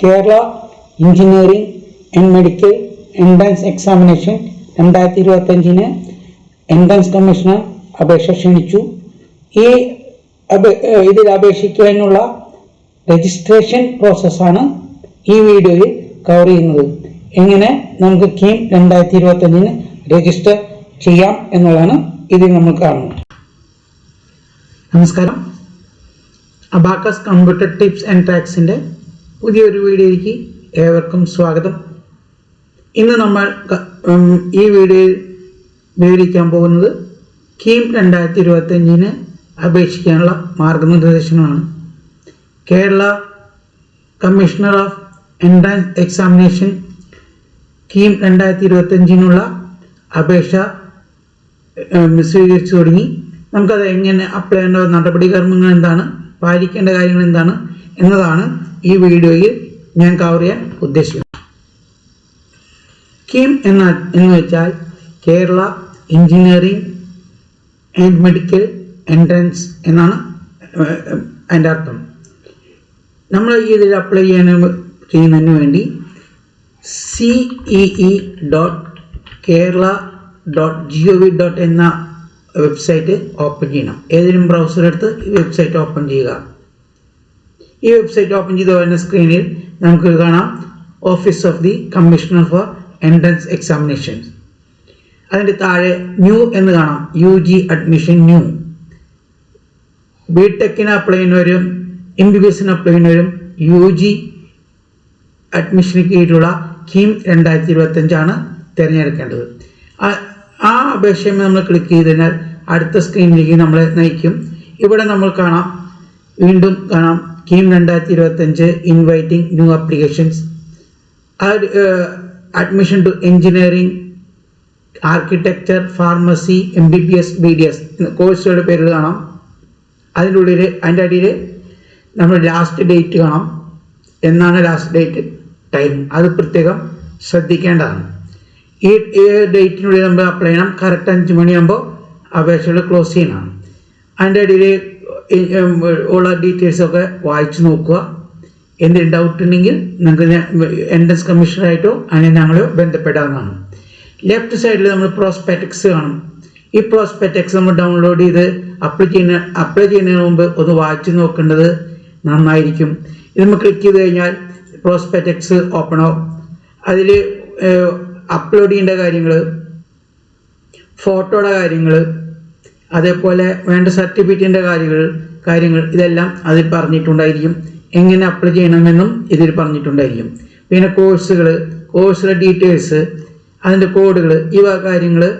Kerala engineering and medical entrance examination രണ്ടായിരത്തി ഇരുപത്തഞ്ചിന് entrance commissioner അപേക്ഷ ക്ഷണിച്ചു. ഈ ഇതിൽ അപേക്ഷിക്കുവാനുള്ള രജിസ്ട്രേഷൻ പ്രോസസ്സാണ് ഈ വീഡിയോയിൽ കവർ ചെയ്യുന്നത്. എങ്ങനെ നമുക്ക് കീം രണ്ടായിരത്തി ഇരുപത്തഞ്ചിന് രജിസ്റ്റർ ചെയ്യാം എന്നുള്ളതാണ് ഇതിൽ നമ്മൾ കാണുന്നത്. നമസ്കാരം. അബാക്കസ് കമ്പ്യൂട്ടർ ടിപ്സ് ആൻഡ് ട്രാക്സിന്റെ പുതിയൊരു വീഡിയോയിലേക്ക് ഏവർക്കും സ്വാഗതം. ഇന്ന് നമ്മൾ ഈ വീഡിയോയിൽ വിവരിക്കാൻ പോകുന്നത് കീം രണ്ടായിരത്തി ഇരുപത്തഞ്ചിന് അപേക്ഷിക്കാനുള്ള മാർഗനിർദ്ദേശങ്ങളാണ്. Kerala commissioner of entrance examination KEAM രണ്ടായിരത്തി ഇരുപത്തഞ്ചിനുള്ള അപേക്ഷ സ്വീകരിച്ചു തുടങ്ങി. നമുക്കത് എങ്ങനെ അപ്ലൈ ചെയ്യേണ്ട നടപടിക്രമങ്ങൾ എന്താണ് പാലിക്കേണ്ട കാര്യങ്ങൾ എന്താണ് എന്നതാണ് ഈ വീഡിയോയിൽ ഞാൻ കവർ ചെയ്യാൻ ഉദ്ദേശിക്കുന്നത് കിം എന്ന എന്ന് വെച്ചാൽ Kerala engineering and medical entrance എന്നാണ് അതിന്റെ അർത്ഥം. നമ്മൾ ഇതിൽ അപ്ലൈ ചെയ്യാൻ ചെയ്യുന്നതിന് വേണ്ടി C E dot Kerala dot G O V dot എന്ന വെബ്സൈറ്റ് ഓപ്പൺ ചെയ്യണം. ഏതെങ്കിലും ബ്രൗസർ എടുത്ത് ഈ വെബ്സൈറ്റ് ഓപ്പൺ ചെയ്യുക. ഈ വെബ്സൈറ്റ് ഓപ്പൺ ചെയ്ത് വരുന്ന സ്ക്രീനിൽ നമുക്ക് കാണാം. Office of the commissioner for entrance examinations അതിന്റെ താഴെ ന്യൂ എന്ന് കാണാം. U G admission new B ടെക്കിന് അപ്ലൈ ചെയ്യുന്നവരും എം ബി ബി എസിന് അപ്ലൈ ചെയ്യുന്നവരും യു ജി അഡ്മിഷന് കീഴിലുള്ള കീം രണ്ടായിരത്തി ഇരുപത്തഞ്ചാണ് തിരഞ്ഞെടുക്കേണ്ടത്. ആ- അപേക്ഷയിൽ നമ്മൾ ക്ലിക്ക് ചെയ്ത് കഴിഞ്ഞാൽ അടുത്ത സ്ക്രീനിലേക്ക് നമ്മളെ നയിക്കും. ഇവിടെ നമ്മൾ കാണാം. വീണ്ടും കാണാം. കീം രണ്ടായിരത്തി ഇരുപത്തഞ്ച് inviting new applications admission to engineering architecture pharmacy M B B S B D S കോഴ്സുകളുടെ പേരിൽ കാണാം. അതിന്റെ ഉള്ളിൽ അതിന്റെ അടിയിൽ നമ്മൾ ലാസ്റ്റ് ഡേറ്റ് കാണാം. എന്നാണ് ലാസ്റ്റ് ഡേറ്റ് ടൈം അത് പ്രത്യേകം ശ്രദ്ധിക്കേണ്ടതാണ്. ഈ ഡേറ്റിനുള്ളിൽ നമ്മൾ അപ്ലൈ ചെയ്യണം. കറക്റ്റ് അഞ്ച് മണിയാകുമ്പോൾ അപേക്ഷകൾ ക്ലോസ് ചെയ്യണം. അതിന്റെ ഇടയിൽ ഉള്ള ഡീറ്റെയിൽസൊക്കെ വായിച്ചു നോക്കുക. എന്തെങ്കിലും ഡൗട്ട് ഉണ്ടെങ്കിൽ നിങ്ങൾക്ക് എൻട്രൻസ് കമ്മീഷണറായിട്ടോ അങ്ങനെ ഞങ്ങൾ ബന്ധപ്പെടാവുന്നതാണ്. ലെഫ്റ്റ് സൈഡിൽ നമ്മൾ പ്രോസ്പെറ്റക്സ് കാണും. ഈ പ്രോസ്പെറ്റക്സ് നമ്മൾ ഡൗൺലോഡ് ചെയ്ത് അപ്ലൈ ചെയ്യുന്ന അപ്ലൈ ചെയ്യുന്നതിന് മുമ്പ് ഒന്ന് വായിച്ചു നോക്കേണ്ടത് നന്നായിരിക്കും. ഇത് നമ്മൾ ക്ലിക്ക് ചെയ്ത് കഴിഞ്ഞാൽ പ്രോസ്പെറ്റക്സ് ഓപ്പൺ ആവും. അതിൽ അപ്ലോഡ് ചെയ്യേണ്ട കാര്യങ്ങൾ ഫോട്ടോയുടെ കാര്യങ്ങൾ അതേപോലെ വേണ്ട സർട്ടിഫിക്കറ്റിന്റെ കാര്യങ്ങൾ കാര്യങ്ങൾ ഇതെല്ലാം അതിൽ പറഞ്ഞിട്ടുണ്ടായിരിക്കും. എങ്ങനെ അപ്ലൈ ചെയ്യണമെന്നും ഇതിൽ പറഞ്ഞിട്ടുണ്ടായിരിക്കും. പിന്നെ കോഴ്സുകൾ കോഴ്സിലെ ഡീറ്റെയിൽസ് അതിന്റെ കോഡുകൾ ഇവ കാര്യങ്ങൾ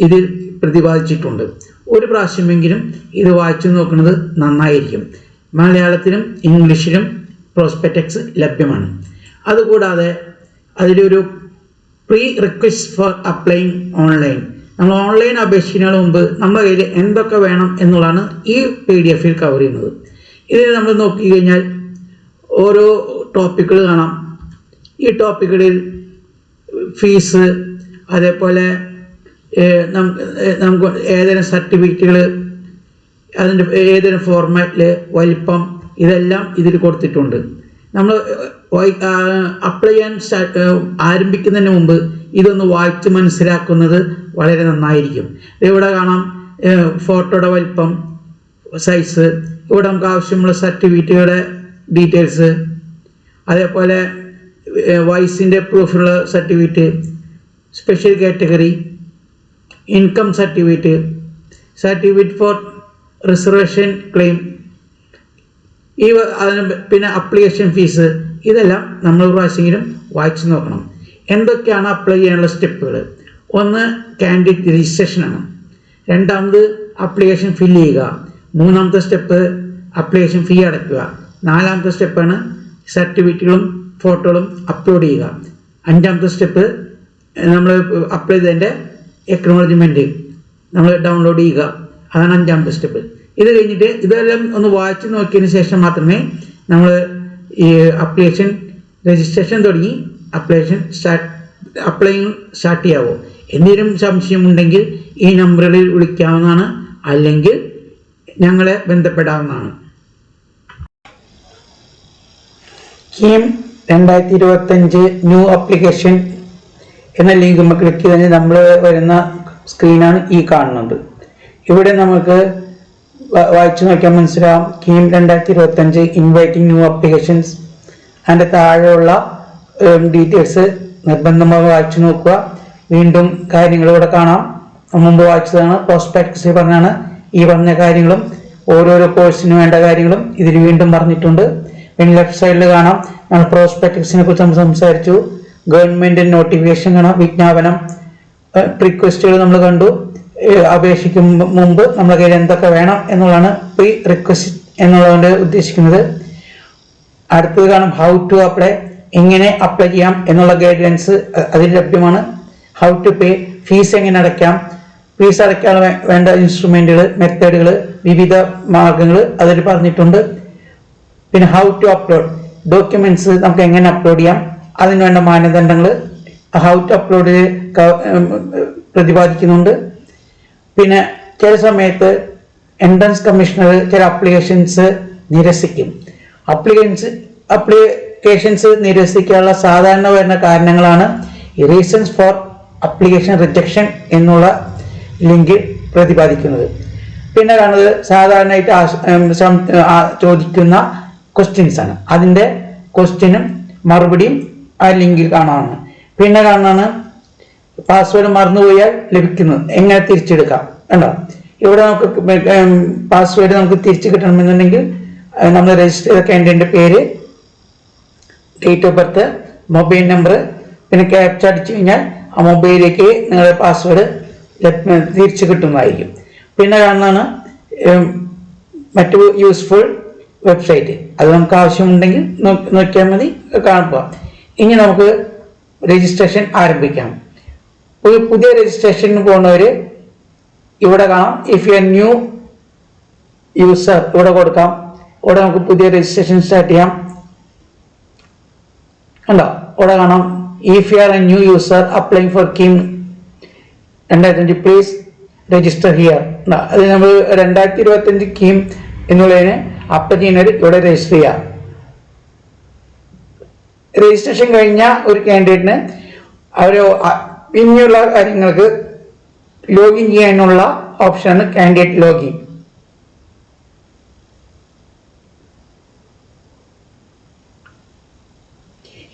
ഇതിൽ പ്രതിപാദിച്ചിട്ടുണ്ട്. ഒരു പ്രാവശ്യമെങ്കിലും ഇത് വായിച്ചു നോക്കുന്നത് നന്നായിരിക്കും. മലയാളത്തിലും ഇംഗ്ലീഷിലും പ്രോസ്പെറ്റക്സ് ലഭ്യമാണ്. അതുകൂടാതെ അതിലൊരു pre request for applying online നമ്മൾ ഓൺലൈൻ അപേക്ഷിക്കുന്നതിന് മുമ്പ് നമ്മുടെ കയ്യിൽ എന്തൊക്കെ വേണം എന്നുള്ളതാണ് ഈ പി ഡി എഫിൽ കവർ ചെയ്യുന്നത്. ഇതിൽ നമ്മൾ നോക്കിക്കഴിഞ്ഞാൽ ഓരോ ടോപ്പിക്കുകൾ കാണാം. ഈ ടോപ്പിക്കുകളിൽ ഫീസ് അതേപോലെ നമുക്ക് ഏതെങ്കിലും സർട്ടിഫിക്കറ്റുകൾ അതിന്റെ ഏതെങ്കിലും ഫോർമാറ്റിൽ വലിപ്പം ഇതെല്ലാം ഇതിൽ കൊടുത്തിട്ടുണ്ട്. നമ്മൾ അപ്ലൈ ചെയ്യാൻ ആരംഭിക്കുന്നതിന് മുമ്പ് ഇതൊന്ന് വായിച്ച് മനസ്സിലാക്കുന്നത് വളരെ നന്നായിരിക്കും. ഇവിടെ കാണാം? ഫോട്ടോയുടെ വലിപ്പം സൈസ് ഇവിടെ നമുക്ക് ആവശ്യമുള്ള സർട്ടിഫിക്കറ്റുകളുടെ ഡീറ്റെയിൽസ് അതേപോലെ വയസ്സിന്റെ പ്രൂഫിനുള്ള certificate special category income certificate certificate for reservation claim ഈ അതിന് പിന്നെ അപ്ലിക്കേഷൻ ഫീസ് ഇതെല്ലാം നമ്മൾ പ്രാവശ്യമെങ്കിലും വായിച്ചു നോക്കണം. എന്തൊക്കെയാണ് അപ്ലൈ ചെയ്യാനുള്ള സ്റ്റെപ്പുകൾ ഒന്ന് കാൻഡിഡേറ്റ് രജിസ്ട്രേഷനാണ് രണ്ടാമത് അപ്ലിക്കേഷൻ ഫില്ല് ചെയ്യുക. മൂന്നാമത്തെ സ്റ്റെപ്പ് അപ്ലിക്കേഷൻ ഫീ അടയ്ക്കുക. നാലാമത്തെ സ്റ്റെപ്പാണ് സർട്ടിഫിക്കറ്റുകളും ഫോട്ടോകളും അപ്ലോഡ് ചെയ്യുക. അഞ്ചാമത്തെ സ്റ്റെപ്പ് നമ്മൾ അപ്ലൈ ചെയ്തതിന്റെ എക്നോളജ്മെന്റ് നമ്മൾ ഡൗൺലോഡ് ചെയ്യുക. അതാണ് അഞ്ചാമത്തെ സ്റ്റെപ്പ് ഇത് കഴിഞ്ഞിട്ട് ഇതെല്ലാം ഒന്ന് വായിച്ച് നോക്കിയതിന് ശേഷം മാത്രമേ നമ്മൾ ഈ അപ്ലിക്കേഷൻ രജിസ്ട്രേഷൻ തുടങ്ങി. അപ്ലിക്കേഷൻ സ്റ്റാർട്ട് അപ്ലൈയിങ് സ്റ്റാർട്ട് ചെയ്യാവോ. എന്തെങ്കിലും സംശയമുണ്ടെങ്കിൽ ഈ നമ്പറുകളിൽ വിളിക്കാവുന്നതാണ്. അല്ലെങ്കിൽ ഞങ്ങളെ ബന്ധപ്പെടാവുന്നതാണ്. കീം രണ്ടായിരത്തി ഇരുപത്തഞ്ച് ന്യൂ അപ്ലിക്കേഷൻ എന്ന ലിങ്ക് നമ്മൾ ക്ലിക്ക് ചെയ്ത് നമ്മൾ വരുന്ന സ്ക്രീനാണ് ഈ കാണുന്നത്. ഇവിടെ നമുക്ക് വായിച്ചു നോക്കിയാൽ മനസ്സിലാവും. കീം രണ്ടായിരത്തി ഇരുപത്തഞ്ച് ഇൻവൈറ്റിംഗ് ന്യൂ അപ്ലിക്കേഷൻസ് അതിന്റെ താഴെയുള്ള ഡീറ്റെയിൽസ് നിർബന്ധമായി വായിച്ചു നോക്കുക. വീണ്ടും കാര്യങ്ങൾ ഇവിടെ കാണാം. മുമ്പ് വായിച്ചതാണ് പ്രോസ്പെക്ട്സ് പറഞ്ഞാണ് ഈ പറഞ്ഞ കാര്യങ്ങളും ഓരോരോ കോഴ്സിന് വേണ്ട കാര്യങ്ങളും ഇതിൽ വീണ്ടും പറഞ്ഞിട്ടുണ്ട്. പിന്നെ ലെഫ്റ്റ് സൈഡിൽ കാണാം നമ്മൾ പ്രോസ്പെക്ട്സിനെ കുറിച്ച് നമ്മൾ സംസാരിച്ചു. ഗവൺമെന്റ് നോട്ടിഫിക്കേഷൻ കാണാം വിജ്ഞാപനം റിക്വസ്റ്റുകൾ നമ്മൾ കണ്ടു. അപേക്ഷിക്കും മുമ്പ് നമ്മുടെ കയ്യിൽ എന്തൊക്കെ വേണം എന്നുള്ളതാണ് പ്രീ റിക്വസ്റ്റ് എന്നുള്ളതുകൊണ്ട് ഉദ്ദേശിക്കുന്നത്. അടുത്തത് കാണാം ഹൗ ടു അപ്ലൈ എങ്ങനെ അപ്ലൈ ചെയ്യാം എന്നുള്ള ഗൈഡ്ലൈൻസ് അതിൽ ലഭ്യമാണ്. ഹൗ ടു പേ ഫീസ് എങ്ങനെ അടയ്ക്കാം ഫീസ് അടയ്ക്കാൻ വേണ്ട ഇൻസ്ട്രുമെന്റുകൾ മെത്തേഡുകൾ വിവിധ മാർഗങ്ങൾ അതിൽ പറഞ്ഞിട്ടുണ്ട്. പിന്നെ ഹൗ ടു അപ്ലോഡ് ഡോക്യുമെന്റ്സ് നമുക്ക് എങ്ങനെ അപ്ലോഡ് ചെയ്യാം അതിന് വേണ്ട മാനദണ്ഡങ്ങൾ ഹൗ ടു അപ്ലോഡ് പ്രതിപാദിക്കുന്നുണ്ട്. പിന്നെ ചില സമയത്ത് എൻട്രൻസ് കമ്മീഷണർ ചില അപ്ലിക്കേഷൻസ് നിരസിക്കും. അപ്ലിക്കൻസ് അപ്ലിക്കേഷൻസ് നിരസിക്കാനുള്ള സാധാരണ വരുന്ന കാരണങ്ങളാണ് റീസൺസ് ഫോർ അപ്ലിക്കേഷൻ റിജക്ഷൻ എന്നുള്ള ലിങ്കിൽ പ്രതിപാദിക്കുന്നത്. പിന്നെ കാണുന്നത് സാധാരണയായിട്ട് ചോദിക്കുന്ന ക്വസ്റ്റ്യൻസ് ആണ്. അതിന്റെ ക്വസ്റ്റ്യനും മറുപടിയും ആ ലിങ്കിൽ കാണാനാണ് പിന്നെ കാണുന്നതാണ് പാസ്വേഡ് മറന്നുപോയാൽ ലഭിക്കുന്നത്. എങ്ങനെ തിരിച്ചെടുക്കാം? കണ്ടോ? ഇവിടെ നമുക്ക് പാസ്വേഡ് നമുക്ക് തിരിച്ചു കിട്ടണമെന്നുണ്ടെങ്കിൽ നമ്മൾ രജിസ്റ്റർ ചെയ്ത ക്യാൻഡിഡേറ്റിന്റെ പേര് date of birth mobile number പിന്നെ ക്യാപ്ച അടിച്ചു കഴിഞ്ഞാൽ ആ മൊബൈലിലേക്ക് നിങ്ങളുടെ പാസ്വേഡ് തിരിച്ചു കിട്ടുന്നതായിരിക്കും. പിന്നെ കാണുന്നതാണ് മറ്റു യൂസ്ഫുൾ വെബ്സൈറ്റ് അത് നമുക്ക് ആവശ്യമുണ്ടെങ്കിൽ നോക്കിയാൽ മതി കാണുക ഇനി നമുക്ക് രജിസ്ട്രേഷൻ ആരംഭിക്കാം. പുതിയ രജിസ്ട്രേഷന് പോകുന്നവർ ഇവിടെ കാണാം. ഇഫ് യു ന്യൂ യൂസർ ഇവിടെ കൊടുക്കാം. ഇവിടെ നമുക്ക് പുതിയ രജിസ്ട്രേഷൻ സ്റ്റാർട്ട് ചെയ്യാം. കണ്ടോ? ഇവിടെ കാണാം if you are a new user applying for Kim രണ്ടായിരത്തി പ്ലീസ് രജിസ്റ്റർ ഹിയർ അത് നമ്മൾ രണ്ടായിരത്തി ഇരുപത്തി അഞ്ച് കിം എന്നുള്ളതിന് അപ്ലൈ ചെയ്യുന്നവർ ഇവിടെ രജിസ്റ്റർ ചെയ്യാം. രജിസ്ട്രേഷൻ കഴിഞ്ഞ ഒരു കാൻഡിഡേറ്റിന് അവർ പിന്നെയുള്ള കാര്യങ്ങൾക്ക് ലോഗിൻ ചെയ്യാനുള്ള ഓപ്ഷനാണ് കാൻഡിഡേറ്റ് ലോഗിൻ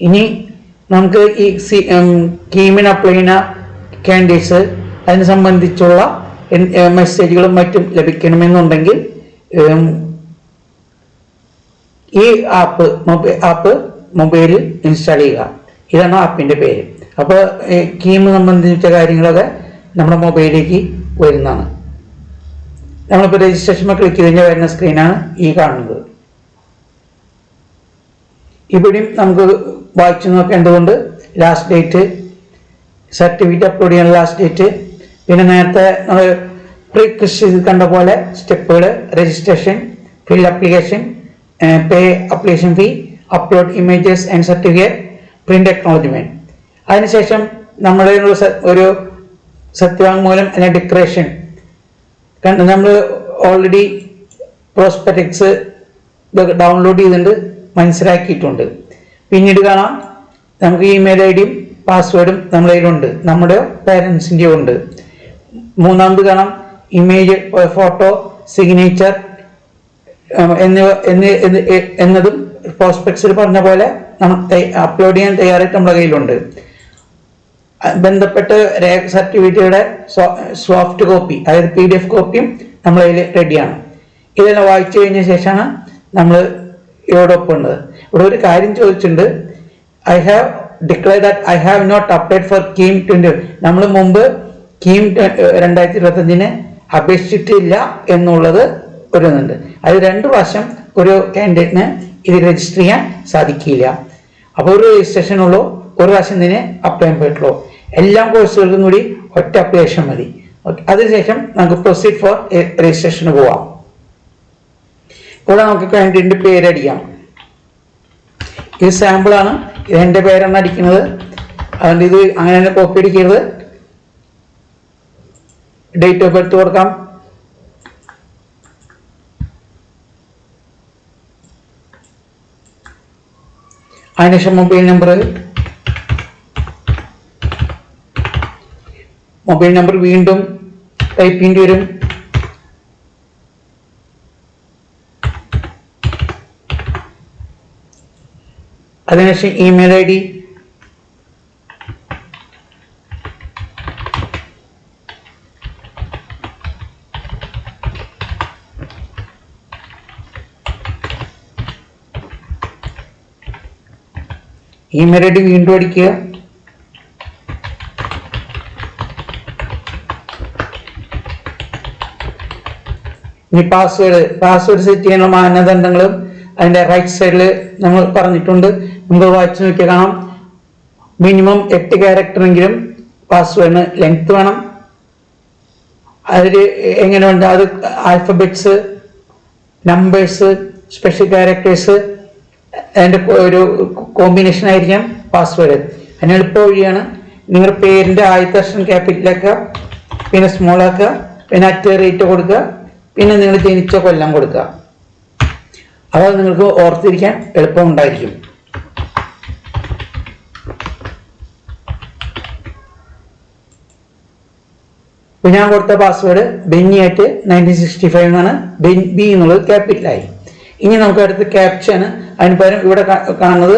ഇനി നമുക്ക് ഈ കീമിന് അപ്ലൈ ചെയ്യുന്ന കാൻഡിഡേറ്റ്സ് അതിനെ സംബന്ധിച്ചുള്ള മെസ്സേജുകളും മറ്റും ലഭിക്കണമെന്നുണ്ടെങ്കിൽ ഈ ആപ്പ് മൊബൈൽ ആപ്പ് മൊബൈലിൽ ഇൻസ്റ്റാൾ ചെയ്യുക. ഇതാണ് ആപ്പിന്റെ പേര്. അപ്പോൾ കീം സംബന്ധിച്ച കാര്യങ്ങളൊക്കെ നമ്മുടെ മൊബൈലിലേക്ക് വരുന്നതാണ്. നമ്മളിപ്പോൾ രജിസ്ട്രേഷൻ ക്ലിക്ക് ചെയ്ത് കഴിഞ്ഞാൽ വരുന്ന സ്ക്രീനാണ് ഈ കാണുന്നത്. ഇവിടെയും നമുക്ക് വായിച്ചു നോക്കേണ്ടതുണ്ട്. ലാസ്റ്റ് ഡേറ്റ് സർട്ടിഫിക്കറ്റ് അപ്ലോഡ് ചെയ്യാൻ ലാസ്റ്റ് ഡേറ്റ് പിന്നെ നേരത്തെ നമ്മൾ പ്രീ ചെയ്ത് കണ്ട പോലെ സ്റ്റെപ്പുകൾ registration fill application pay application fee upload images and certificate print acknowledgement അതിനുശേഷം നമ്മുടെ ഒരു സത്യവാങ്മൂലം അല്ലെങ്കിൽ ഡിക്രേഷൻ നമ്മൾ ഓൾറെഡി പ്രോസ്പെക്ട്സ് ഡൗൺലോഡ് ചെയ്തിട്ടുണ്ട്. മനസ്സിലാക്കിയിട്ടുണ്ട്. പിന്നീട് കാണാം നമുക്ക് ഇമെയിൽ ഐ ഡിയും പാസ്വേഡും നമ്മുടെ കയ്യിലുണ്ട്. നമ്മുടെ പേരൻസിന്റെ ഉണ്ട്. മൂന്നാമത് കാണാം ഇമേജ് ഫോട്ടോ സിഗ്നേച്ചർ എന്നിവ എന്നീ എന്നതും പ്രോസ്പെക്ട്സിൽ പറഞ്ഞ പോലെ അപ്ലോഡ് ചെയ്യാൻ തയ്യാറായിട്ട് നമ്മുടെ കയ്യിലുണ്ട്. ബന്ധപ്പെട്ട രേഖ സർട്ടിഫിക്കറ്റുകളുടെ സോഫ്റ്റ് കോപ്പി അതായത് പി ഡി എഫ് കോപ്പിയും നമ്മളതിൽ റെഡിയാണ് ഇതെല്ലാം വായിച്ചു കഴിഞ്ഞ ശേഷമാണ് നമ്മൾ ഇവിടെ ഉണ്ട് ഇവിടെ ഒരു കാര്യം ചോദിച്ചിട്ടുണ്ട്. I have declare that I have not applied for KEAM twenty നമ്മൾ മുമ്പ് കീം രണ്ടായിരത്തി ഇരുപത്തഞ്ചിന് അപേക്ഷിച്ചിട്ടില്ല എന്നുള്ളത് ഒരു ഇതുണ്ട് അത് രണ്ട് വർഷം ഒരു കാൻഡിഡേറ്റിന് ഇത് രജിസ്റ്റർ ചെയ്യാൻ സാധിക്കില്ല. അപ്പോൾ ഒരു രജിസ്ട്രേഷൻ ഒരു വർഷം ഇതിന് അപ്ലൈ ചെയ്യാൻ പറ്റുള്ളൂ എല്ലാ കോഴ്സുകൾക്കും കൂടി ഒറ്റ അപ്ലിക്കേഷൻ മതി. അതിനുശേഷം നമുക്ക് പ്രൊസീഡ് ഫോർ രജിസ്ട്രേഷന് പോവാം. ഇവിടെ നമുക്ക് കണ്ടിന്റെ പേര് അടിക്കാം ഇത് ഇത് എന്റെ പേരാണ് അടിക്കുന്നത്. അതുകൊണ്ട് ഇത് അങ്ങനെ തന്നെ കോപ്പി അടിക്കരുത്. ഡേറ്റ് ഓഫ് ബർത്ത് കൊടുക്കാം. അതിനുശേഷം മൊബൈൽ നമ്പർ മൊബൈൽ നമ്പർ വീണ്ടും ടൈപ്പ് വരും. അതിനുശേഷം email I D email I D വീണ്ടും അടിക്കുക. ഇനി പാസ്വേഡ് പാസ്വേഡ് സെറ്റ് ചെയ്യാനുള്ള മാനദണ്ഡങ്ങളും അതിന്റെ റൈറ്റ് സൈഡിൽ നമ്മൾ പറഞ്ഞിട്ടുണ്ട്. നമുക്ക് വായിച്ചു നോക്കിയാൽ കാണാം. മിനിമം എട്ട് ക്യാരക്ടറെങ്കിലും പാസ്വേഡിന് ലെങ്ത് വേണം. അതിൽ എങ്ങനെ ഉണ്ട് അത് ആൽഫബറ്റ്സ് നമ്പേഴ്സ് സ്പെഷ്യൽ ക്യാരക്ടേഴ്സ് അതിന്റെ ഒരു കോമ്പിനേഷൻ ആയിരിക്കാം പാസ്വേഡ് അതിന് എളുപ്പ വഴിയാണ് നിങ്ങളുടെ പേരിന്റെ ആദ്യത്തെ അക്ഷരം ക്യാപിറ്റലാക്കുക പിന്നെ സ്മോൾ ആക്കുക പിന്നെ അറ്റ് റേറ്റ് കൊടുക്കുക പിന്നെ നിങ്ങൾ ജനിച്ച കൊല്ലം കൊടുക്കുക. അത് നിങ്ങൾക്ക് ഓർത്തിരിക്കാൻ എളുപ്പമുണ്ടായിരിക്കും ഇപ്പൊ ഞാൻ കൊടുത്ത പാസ്വേഡ് ബെന്നി ആയിട്ട് നയന്റീൻ സിക്സ്റ്റി ഫൈവ് എന്നാണ്. ബെൻ ബി എന്നുള്ളത് ക്യാപിറ്റലായി ഇനി നമുക്ക് അടുത്ത് ക്യാപ്ഷന് അതിന് പകരം ഇവിടെ കാണുന്നത്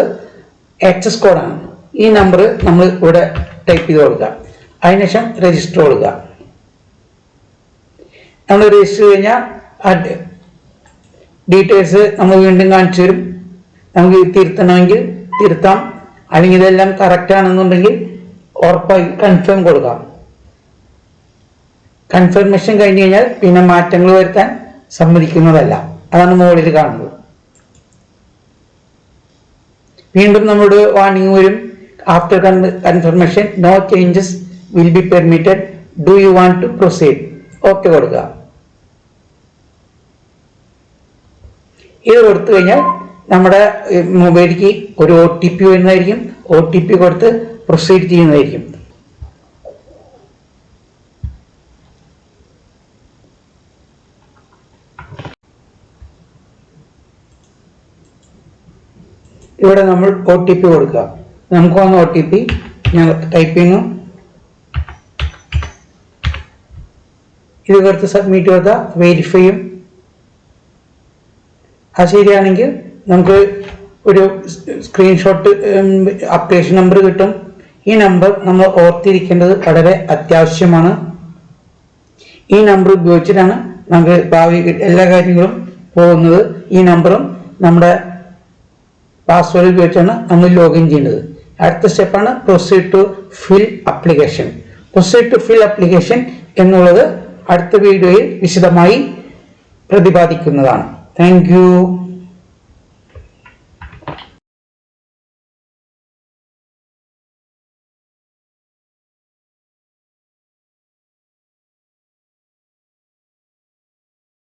ആക്സസ് കോഡാണ് ഈ നമ്പർ നമ്മൾ ഇവിടെ ടൈപ്പ് ചെയ്ത് കൊടുക്കുക. അതിനുശേഷം രജിസ്റ്റർ കൊടുക്കുക. നമ്മൾ രജിസ്റ്റർ കഴിഞ്ഞാൽ ആ ഡീറ്റെയിൽസ് നമ്മൾ വീണ്ടും കാണിച്ചു തരും. നമുക്ക് തിരുത്തണമെങ്കിൽ തിരുത്താം. അല്ലെങ്കിൽ ഇതെല്ലാം കറക്റ്റ് ആണെന്നുണ്ടെങ്കിൽ ഉറപ്പായി കൺഫേം കൊടുക്കാം. കൺഫർമേഷൻ കഴിഞ്ഞു കഴിഞ്ഞാൽ പിന്നെ മാറ്റങ്ങൾ വരുത്താൻ സമ്മതിക്കുന്നതല്ല. അതാണ് മുകളിൽ കാണുന്നത്. വീണ്ടും നമ്മുടെ വാണിംഗ് വരും. After confirmation no changes will be permitted do you want to proceed okay കൊടുക്കുക. ഇത് കൊടുത്തു കഴിഞ്ഞാൽ നമ്മുടെ മൊബൈലിലേക്ക് ഒരു ഒ ടി പി വരുന്നതായിരിക്കും. ഒ ടി പി കൊടുത്ത് പ്രൊസീഡ് ചെയ്യുന്നതായിരിക്കും. ഇവിടെ നമ്മൾ ഒ ടി പി കൊടുക്കുക. നമുക്ക് വന്ന ഒ ടി പി ഞാൻ ടൈപ്പ് ചെയ്യുന്നു. ഇത് കൊടുത്ത് സബ്മിറ്റ് ചെയ്ത വെരിഫൈ അത് ശരിയാണെങ്കിൽ നമുക്ക് ഒരു സ്ക്രീൻഷോട്ട് അപ്ഡേഷൻ നമ്പർ കിട്ടും. ഈ നമ്പർ നമ്മൾ ഓർത്തിരിക്കേണ്ടത് വളരെ അത്യാവശ്യമാണ്. ഈ നമ്പർ ഉപയോഗിച്ചിട്ടാണ് നമുക്ക് ഭാവി എല്ലാ കാര്യങ്ങളും പോകുന്നത്. ഈ നമ്പറും നമ്മുടെ പാസ്വേഡ് ഉപയോഗിച്ചാണ് നമ്മൾ ലോഗിൻ ചെയ്യുന്നത്. അടുത്ത സ്റ്റെപ്പാണ് proceed to fill application proceed to fill application എന്നുള്ളത് അടുത്ത വീഡിയോയിൽ വിശദമായി പ്രതിപാദിക്കുന്നതാണ്. താങ്ക്